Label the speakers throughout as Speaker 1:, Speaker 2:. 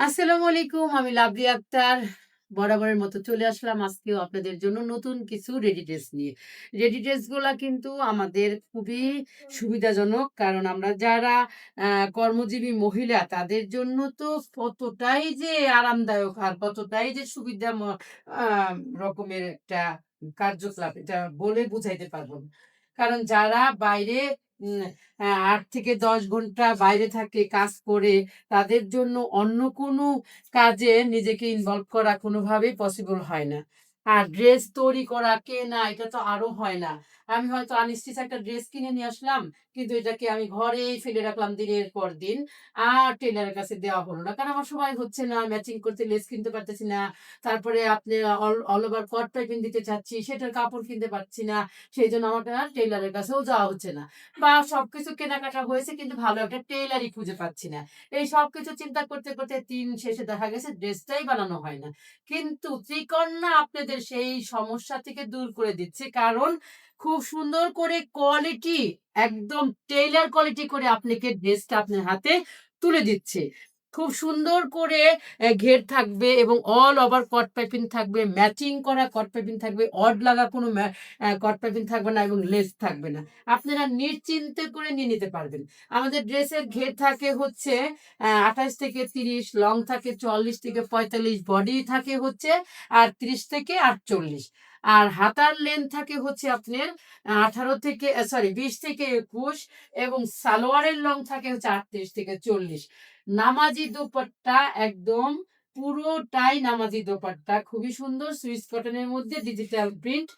Speaker 1: আসসালামু আলাইকুম, আমি লাভলি আক্তার। বরাবরের মতো চলে আসলাম আজকেও আপনাদের জন্য নতুন কিছু রেডি ড্রেস নিয়ে। রেডি ড্রেসগুলা কিন্তু আমাদের খুবই সুবিধাজনক, কারণ আমরা যারা কর্মজীবী মহিলা, তাদের জন্য তো কতটাই যে আরামদায়ক আর কতটাই যে সুবিধা রকমের একটা কার্যকলাপ, এটা বলে বুঝাইতে পারব কারণ যারা বাইরে আট থেকে দশ ঘণ্টা বাইরে থাকে কাজ করে, তাদের জন্য অন্য কোনো কাজে নিজেকে ইনভলভ করা কোনোভাবেই পসিবল হয় না। আর ড্রেস তৈরি করা কে না এটা তো আরও হয় না। আমি হয়তো আনিশ্চিত একটা ড্রেস কিনে নিয়ে আসলাম কিন্তু এটাকে আমি ঘরেই ফেলে রাখলাম দিনের পর দিন। আর টেলারের কাছে দেওয়া হলো না। কারণ আমার সময় হচ্ছে না ম্যাচিং করতে লেস কিনতে পারতেছি না। তারপরে আপনি অল ওভার কট পাইপিং দিতে চাচ্ছি, সেটার কাপড় কিনতে পারছি না। সেই জন্য আমাকে আর টেলারের কাছেও যাওয়া হচ্ছে না। বা সবকিছু কেনাকাটা হয়েছে কিন্তু ভালো একটা টেলারই খুঁজে পাচ্ছি না। এই সবকিছু চিন্তা করতে করতে তিন শেষে দেখা গেছে ড্রেসটাই বানানো হয় না। কিন্তু ত্রিকন্যা আপনাদের সেই সমস্যা থেকে দূর করে দিচ্ছে। কারণ খুব সুন্দর করে কোয়ালিটি একদম টেইলার কোয়ালিটি করে আপনাকে ড্রেসটা আপনার হাতে তুলে দিচ্ছে। খুব সুন্দর করে ঘের থাকবে এবং অল ওভার কট পাইপিং থাকবে ম্যাচিং করা কট পাইপিং থাকবে অড লাগা কোনো কট পাইপিং থাকবে না এবং লেস থাকবে না। আপনারা নিশ্চিন্তে করে নিয়ে নিতে পারবেন। আমাদের ড্রেসের ঘের থাকে হচ্ছে আঠাশ থেকে তিরিশ লং থাকে চল্লিশ থেকে পঁয়তাল্লিশ বডি থাকে হচ্ছে আর তিরিশ থেকে আটচল্লিশ। আর হাতার লেন্থ থাকে হচ্ছে আপনার আঠারো থেকে সরি বিশ থেকে একুশ এবং সালোয়ারের লং থাকে হচ্ছে আটত্রিশ থেকে চল্লিশ। নামাজি দোপাট্টা একদম পুরোটাই নামাজি দোপাট্টা। খুবই সুন্দর সুইস কটনের মধ্যে ডিজিটাল প্রিন্ট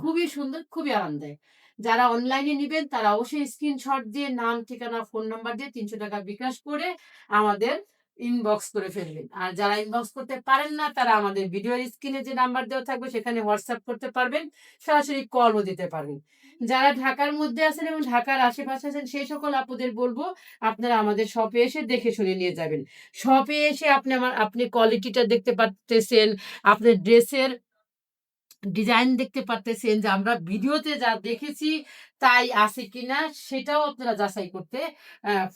Speaker 1: খুবই সুন্দর, খুবই আরামদায়ক। যারা অনলাইনে নেবেন তারা অবশ্যই স্ক্রিনশট দিয়ে নাম, ঠিকানা ফোন নাম্বার দিয়ে তিনশো টাকা বিকাশ করে আমাদের ইনবক্স করে ফেলবেন। আর যারা ইনবক্স করতে পারেন না, তারা আমাদের ভিডিওর স্ক্রিনে যে নাম্বার দেওয়া থাকবে, সেখানে হোয়াটসঅ্যাপ করতে পারবেন, সরাসরি কলও দিতে পারবেন। যারা ঢাকার মধ্যে আছেন এবং ঢাকার আশেপাশে আছেন, সেই সকল আপুদের বলব, আপনারা আমাদের শপে এসে দেখে শুনে নিয়ে যাবেন। শপে এসে আপনি আমার, আপনি কোয়ালিটিটা দেখতে পারতেছেন, আপনার ড্রেসের ডিজাইন দেখতে পারতেছেন যে আমরা ভিডিওতে যা দেখেছি, তাই আছে কিনা, সেটাও আপনারা যাচাই করতে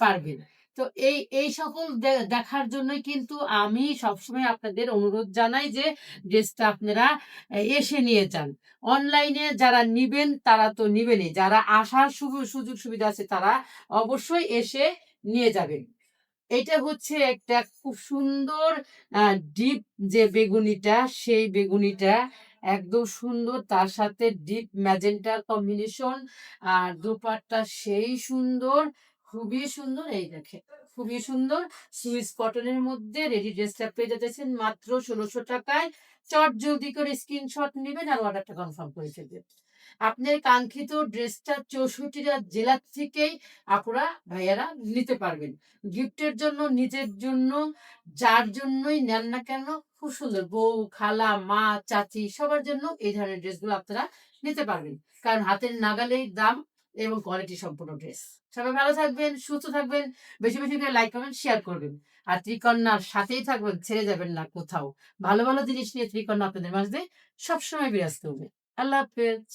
Speaker 1: পারবেন। তো এই এই সকল দেখার জন্যই কিন্তু আমি সবসময় আপনাদের অনুরোধ জানাই যে ড্রেসটা আপনারা এসে নিয়ে যান। অনলাইনে যারা নিবেন তারা তো নিবেনই। যারা আসার সুযোগ সুবিধা আছে তারা অবশ্যই এসে নিয়ে যাবেন। এটা হচ্ছে একটা খুব সুন্দর ডিপ যে বেগুনিটা, সেই বেগুনিটা একদম সুন্দর। তার সাথে ডিপ ম্যাজেন্টার কম্বিনেশন। আর দোপাট্টা সেই সুন্দর। খুবই সুন্দর, এই দেখে খুবই সুন্দর। সুইস কটনের মধ্যে রেডি ড্রেসটা পেয়ে যেতেছেন মাত্র ষোলোশো টাকায়। চট জলদি করে স্ক্রিনশট নেবেন আর অর্ডারটা কনফার্ম করে ফেলবেন। আপনার কাঙ্ক্ষিত ড্রেসটা চৌষট্টিটা জেলা থেকেই আপুরা ভাইয়ারা নিতে পারবেন। গিফটের জন্য, নিজের জন্য, যার জন্যই নেন না কেন, খুব সুন্দর। বউ, খালা, মা, চাচি, সবার জন্য এই ধরনের ড্রেসগুলো আপনারা নিতে পারবেন। কারণ হাতের নাগালেই দাম এবং কোয়ালিটি সম্পূর্ণ ড্রেস সবাই ভালো থাকবেন, সুস্থ থাকবেন, বেশি বেশি করে লাইক কমেন্ট শেয়ার করবেন। আর ত্রিকন্যার সাথেই থাকবেন, ছেড়ে যাবেন না কোথাও। ভালো ভালো জিনিস নিয়ে ত্রিকন্যা আপনাদের মাঝে সবসময় বিরাজ করবে আল্লাহ হাফেজ।